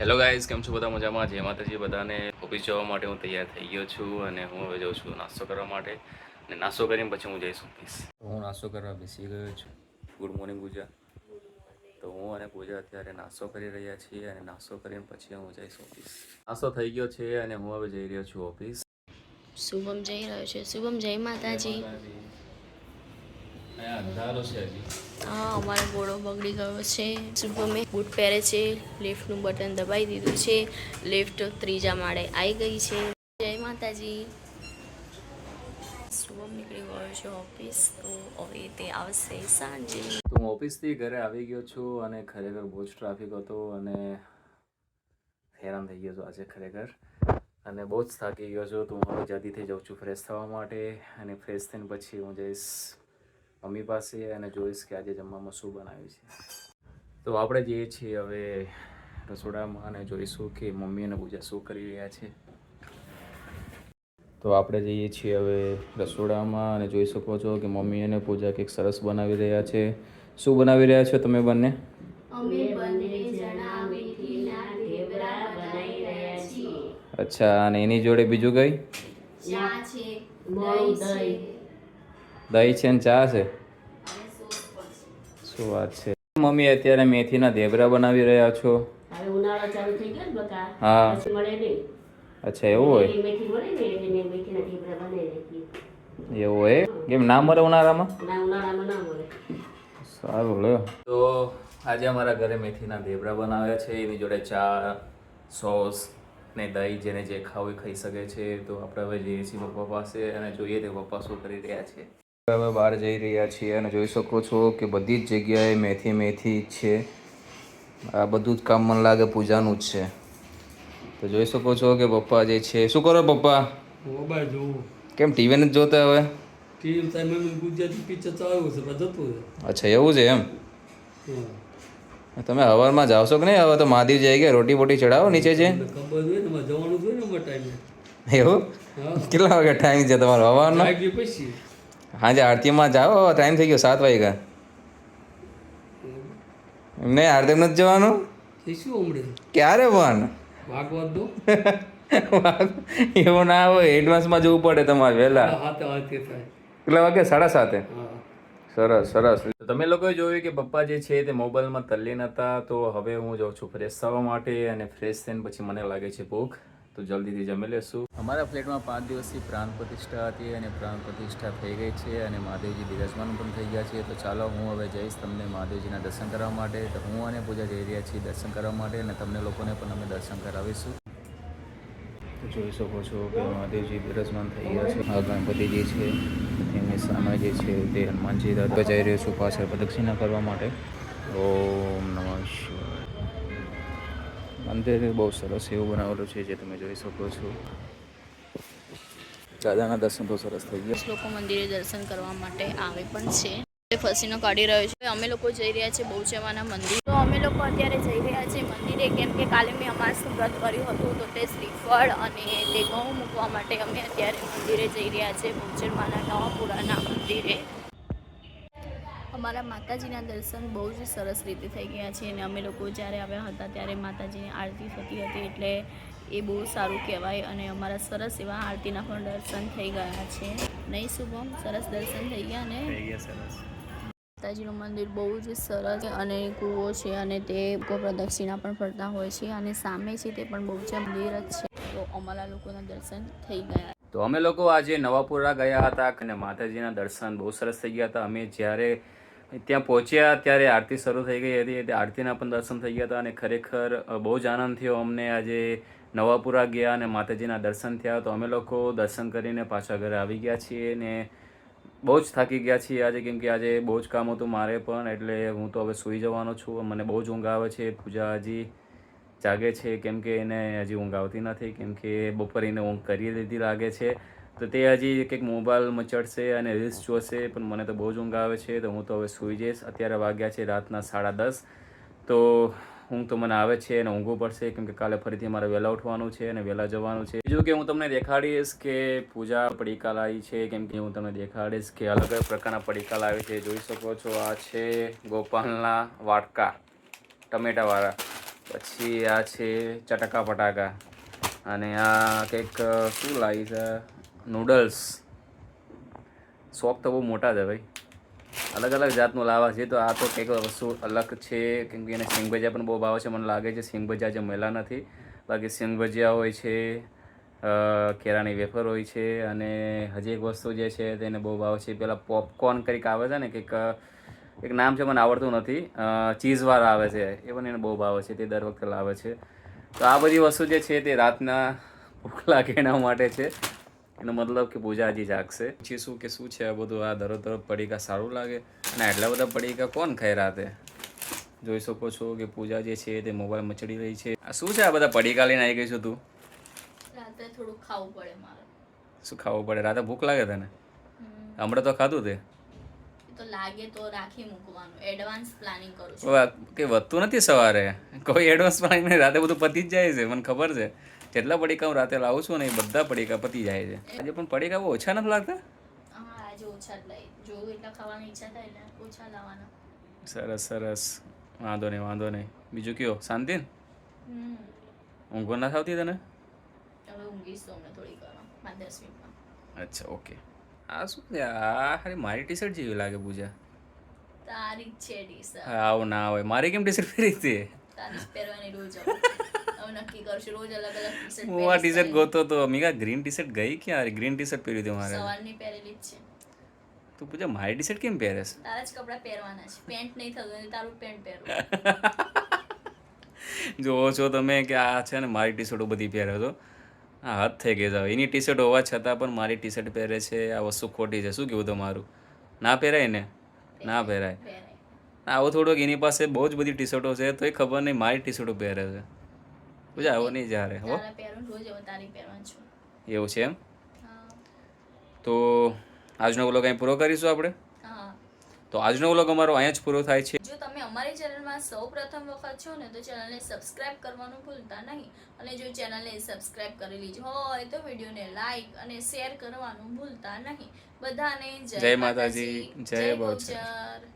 Hello guys કેમ છો બધા? મજામાં? જય માતાજી બધાને. ઓફિસ જવા માટે હું તૈયાર થઈ ગયો છું અને હું હવે જાઉં છું નાસ્તો કરવા માટે. અને નાસ્તો કરીને પછી હું જઈશ ઓફિસ હું નાસ્તો કરવા બેસી ગયો છું. Good morning Pooja. તો હું અને પૂજા અત્યારે નાસ્તો કરી રહ્યા છીએ અને નાસ્તો કરીને પછી હું જઈશ ઓફિસ નાસ્તો થઈ ગયો છે અને હું હવે જઈ રહ્યો છું ઓફિસ શુભમ જઈ રહ્યો છે. શુભમ જય માતાજી. અંધારો છે હજી. અમારો ઘોડો બગડી ગયો છે. શુભમે બૂટ પહેરે છે, લિફ્ટનું બટન દબાઈ દીધું છે, લિફ્ટ ત્રીજા માળે આવી ગઈ છે. જય માતાજી. શુભમ નીકળી ગયો છે ઓફિસ, તો હવે તે આવશે સાંજે. હું ઓફિસથી ઘરે આવી ગયો છું અને ખરેખર બહુ જ ટ્રાફિક હતો અને હેરાન થઈ ગયો છું આજે ખરેખર. અને બહુ જ થાકી ગયો છું. તો હું હવે જલ્દીથી જાઉં છું ફ્રેશ થવા માટે અને ફ્રેશ થઈને પછી હું જઈશ મમ્મી પાસે અને જોઈશ કે આજે જમવામાં શું બનાવ્યું છે. તો આપણે જઈએ છીએ હવે રસોડામાં અને જોઈશું કે મમ્મી અને પૂજા શું કરી રહ્યા છે. તો આપણે જઈએ છીએ હવે રસોડામાં અને જોઈ શકો છો કે મમ્મી અને પૂજા કંઈક સરસ બનાવી રહ્યા છે. શું બનાવી રહ્યા છો તમે બંને? અચ્છા અને એની જોડે બીજું કઈ? દહીં છે ને ચા છે? શું વાત છે? મમ્મી અત્યારે મેથીના ઢેબરા બનાવી રહ્યા છો. હા. અચ્છા એવું હોય? એવું હોય કેમ ના મળે ઉનાળામાં? સારું લ્યો. તો આજે અમારા ઘરે મેથીના ઢેબરા બનાવ્યા છે. એની જોડે ચા સોસ ને દહીં જેને જે ખાવું ખાઈ શકે છે. તો આપણે હવે જઈએ છીએ પપ્પા પાસે અને જોઈએ તે પપ્પા શું કરી રહ્યા છે. હવે બહાર જઈ રહ્યા છીએ અને જોઈ શકો છો કે બધી જ જગ્યાએ મેથી મેથી છે. આ બધું જ કામ મને લાગે પૂજાનું જ છે. તો જોઈ શકો છો કે પપ્પા જે છે શું કરો પપ્પા? મોબાઈલ જોવું કેમ ટીવી નથી જોતા હવે? ટીવી સાહેબ એમ ગુજરાતી પિક્ચર ચાલુ છે જતું અચ્છા એવું છે એમ? તમે હવારમાં જાવશો કે નહીં? હવે તો મહાદેવ જાય ગયા રોટી બોટી ચડાવો નીચે છે ખબર હોય ને જવાનું જોઈએ ને ટાઈમે એવું? કેટલા વાગે ટાઈમ છે તમારો હવારનો? પછી. હાજે આરતીમાં જાઓ. ટાઈમ થઈ ગયો સાત વાગ્યા. એમને આરતી નથી જવાનું? ક્યારે પણ. એવું ના હોય એડવાન્સમાં જવું પડે તમારે વહેલા. કેટલા વાગે? સાડા સાતે? સરસ સરસ. તમે લોકોએ જોયું કે પપ્પા જે છે તે મોબાઈલમાં તલ્લીન હતા તો હવે હું જાઉં છું ફ્રેશ થવા માટે અને ફ્રેશ થઈને પછી મને લાગે છે ભૂખ. તો જલ્દીથી જમી લેશું. અમારા ફ્લેટમાં પાંચ દિવસથી પ્રાણ પ્રતિષ્ઠા હતી અને પ્રાણ પ્રતિષ્ઠા થઈ ગઈ છે અને મહાદેવજી બિરાજમાન પણ થઈ ગયા છે. તો ચાલો હું હવે જઈશ તમને મહાદેવજીના દર્શન કરવા માટે. તો હું અને પૂજા જઈ રહ્યા છીએ દર્શન કરવા માટે અને તમને લોકોને પણ અમે દર્શન કરાવીશું. તો જોઈ શકો છો કે મહાદેવજી બિરાજમાન થઈ ગયા છે. આ ગણપતિજી છે, એમની સામે જે છે તે હનુમાનજી દાદા જઈ રહ્યો છું પાછળ પ્રદક્ષિણા કરવા માટે. ઓમ નમઃ શિવાય. મંદિર બહુ સરસ એવું બનાવેલું છે જે તમે જોઈ શકો છો. દાદાના દર્શન તો સરસ થઈ ગયા. લોકો મંદિરે દર્શન કરવા માટે આવે પણ છે. ફસીનો કાઢી રહ્યો છે. અમે લોકો જઈ રહ્યા છીએ બહુચેવાના મંદિર. તો અમે લોકો અત્યારે જઈ રહ્યા છીએ મંદિરે. કેમ કે કાલે મેં અમાસનું વ્રત કર્યું હતું, તો તે શ્રીફળ અને તે ઘઉં મૂકવા માટે અમે અત્યારે મંદિરે જઈ રહ્યા છીએ બહુચેરમાના નવાપુરાના મંદિરે. અમારા માતાજીના દર્શન બહુ જ સરસ રીતે થઈ ગયા છે અને અમે લોકો જ્યારે આવ્યા હતા ત્યારે માતાજીની આરતી થતી હતી એટલે એ બહુ સારું કહેવાય અને અમારા સરસ એવા આરતીના પણ દર્શન થઈ ગયા છે. નહીં શુભમ સરસ દર્શન થઈ ગયા ને? માતાજીનું મંદિર બહુ જ સરસ અને કૂવો છે અને તે પ્રદક્ષિણા પણ ફરતા હોય છે અને સામે છે તે પણ બહુ જ મંદિર જ છે. તો અમારા લોકોના દર્શન થઈ ગયા. તો અમે લોકો આજે નવાપુરા ગયા હતા અને માતાજીના દર્શન બહુ સરસ થઈ ગયા હતા. અમે જ્યારે ત્યાં પહોંચ્યા ત્યારે આરતી શરૂ થઈ ગઈ હતી એટલે આરતીના પણ દર્શન થઈ ગયા હતા અને ખરેખર બહુ જ આનંદ થયો અમને. આજે નવાપુરા ગયા અને માતાજીના દર્શન થયા તો અમે લોકો દર્શન કરીને પાછા ઘરે આવી ગયા છીએ ને બહુ જ થાકી ગયા છીએ આજે, કેમ કે આજે બહુ જ કામ હતું મારે પણ, એટલે હું તો હવે સૂઈ જવાનો છું. મને બહુ જ ઊંઘ આવે છે. પૂજા હજી જાગે છે, કેમ કે એને હજી ઊંઘ આવતી નથી, કેમ કે બપોરે એને ઊંઘ કરી લીધી લાગે છે. તો તે હજી કંઈક મોબાઈલ મચડશે અને રીલ્સ જોશે, પણ મને તો બહુ જ ઊંઘ આવે છે, તો હું તો હવે સૂઈ જઈશ. અત્યારે વાગ્યા છે રાતના સાડા દસ. તો ઊંઘ તો મને આવે છે અને ઊંઘવું પડશે, કેમ કે કાલે ફરીથી મારે વહેલા ઉઠવાનું છે અને વહેલા જવાનું છે. બીજું કે હું તમને દેખાડીશ કે પૂજા પડીકા લાવી છે, કેમ કે હું તમને દેખાડીશ કે અલગ અલગ પ્રકારના પડીકા લાવી છે. જોઈ શકો છો, આ છે ગોપાલના વાટકા ટમેટાવાળા. પછી આ છે ચટકા પટાકા. અને આ કંઈક શું લાવી છે? નૂડલ્સ શોખ તો બહુ મોટા છે ભાઈ. અલગ અલગ જાતનું લાવા છે. તો આ તો કંઈક વસ્તુ અલગ છે. કેમ કે એને સિંગ ભજીયા પણ બહુ ભાવે છે. મને લાગે છે સિંગ ભજીયા જે મળ્યા નથી. બાકી સિંગ ભજીયા હોય છે કેરાની વેફર હોય છે અને હજી એક વસ્તુ જે છે તેને બહુ ભાવે છે. પેલા પોપકોર્ન કંઈક આવે છે ને, કંઈક, એક નામ છે મને આવડતું નથી. ચીઝવાળા આવે છે. એ પણ એને બહુ ભાવે છે. તે દર વખતે લાવે છે. તો આ બધી વસ્તુ જે છે તે રાતના ભૂખ લાગે માટે છે. એનો મતલબ કે પૂજા હજી જાગશે. પછી શું કે શું છે આ બધું? આ દરો દરો પડીકા સારું લાગે. અને આટલા બધા પડીકા કોણ ખાઈ રાતે જોઈ શકો છો કે પૂજા જે છે તે મોબાઈલ મચડી રહી છે. આ શું છે આ બધા પડીકા લઈને આવી ગઈ છું તું? રાતે થોડું ખાવું પડે મારે. શું ખાવું પડે? રાતે ભૂખ લાગે તને? હમણાં તો ખાધું તે? તો લાગે તો રાખી મૂકવાનું. એડવાન્સ પ્લાનિંગ કરું છું. હવે વધતું નથી સવારે? કોઈ એડવાન્સ પ્લાનિંગ નહીં રાતે બધું પતી જ જાય છે મને ખબર છે. જેટલા પડીકા હું રાતે લાવું છું ને એ બધા પડીકા પતી જાય છે. આજે પણ પડીકા બહુ ઓછા નથી લાગતા? હા આજે ઓછા જ લઈ જોવું એટલા ખાવાની ઈચ્છા થાય એટલે ઓછા લાવવાના સરસ સરસ. વાંધો નહીં વાંધો નહીં. બીજું કયો? શાંતિ ઊંઘ ના આવતી તને? હવે ઊંઘીશ તો હમણાં થોડી વાર પાંચ દસ મિનિટમાં. અચ્છા ઓકે. આ શું છે? આ હારી મારી ટી શર્ટ જેવી લાગે પૂજા. તારી છે ટી શર્ટ આવું ના હોય. મારી કેમ ટી શર્ટ પહેરી હતી તારી પહેરવાની રોજ નક્કી કરશું રોજ અલગ અલગ ટી શર્ટ હું આ ટી શર્ટ ગોતો તો મીગા ગ્રીન ટી શર્ટ ગઈ ક્યાં ગ્રીન ટી શર્ટ પહેરી હતી મારે? સવારની પહેરેલી જ છે. તું પૂજા મારી ટી શર્ટ કેમ પહેરેસ તારા જ કપડાં પહેરવાના છે. પેન્ટ નહીં થતું તારું પેન્ટ પહેરવું જોવો છો તમે કે આ છે ને મારી ટી શર્ટો બધી પહેરે છો. આ હાથ થઈ ગઈ છે. એની ટી શર્ટ હોવા છતાં પણ મારી ટી શર્ટ પહેરે છે. આ વસ્તુ ખોટી છે. શું કેવું તમારું? ના પહેરાય ને? ના પહેરાય. આવો થોડોક એની પાસે બહુ જ બધી ટી શર્ટો છે તોય ખબર નહીં મારી ટી શર્ટો પહેરે છે. પૂજા આવો નહીં જ્યારે હો. એવું છે એમ? તો આજનો વ્લોગ અહીં પૂરો કરીશું આપણે? તો આજનો વ્લોગ અમારો અહીંયા જ પૂરો થાય છે. અમારી ચેનલમાં સૌ પ્રથમ વખત છો ને તો ચેનલને સબસ્ક્રાઇબ કરવાનું ભૂલતા નહીં અને જો ચેનલને સબસ્ક્રાઇબ કરેલી જ હોય તો વિડીયોને લાઈક અને શેર કરવાનું ભૂલતા નહીં બધાને જય માતાજી, જય બહુચર. બહુચર.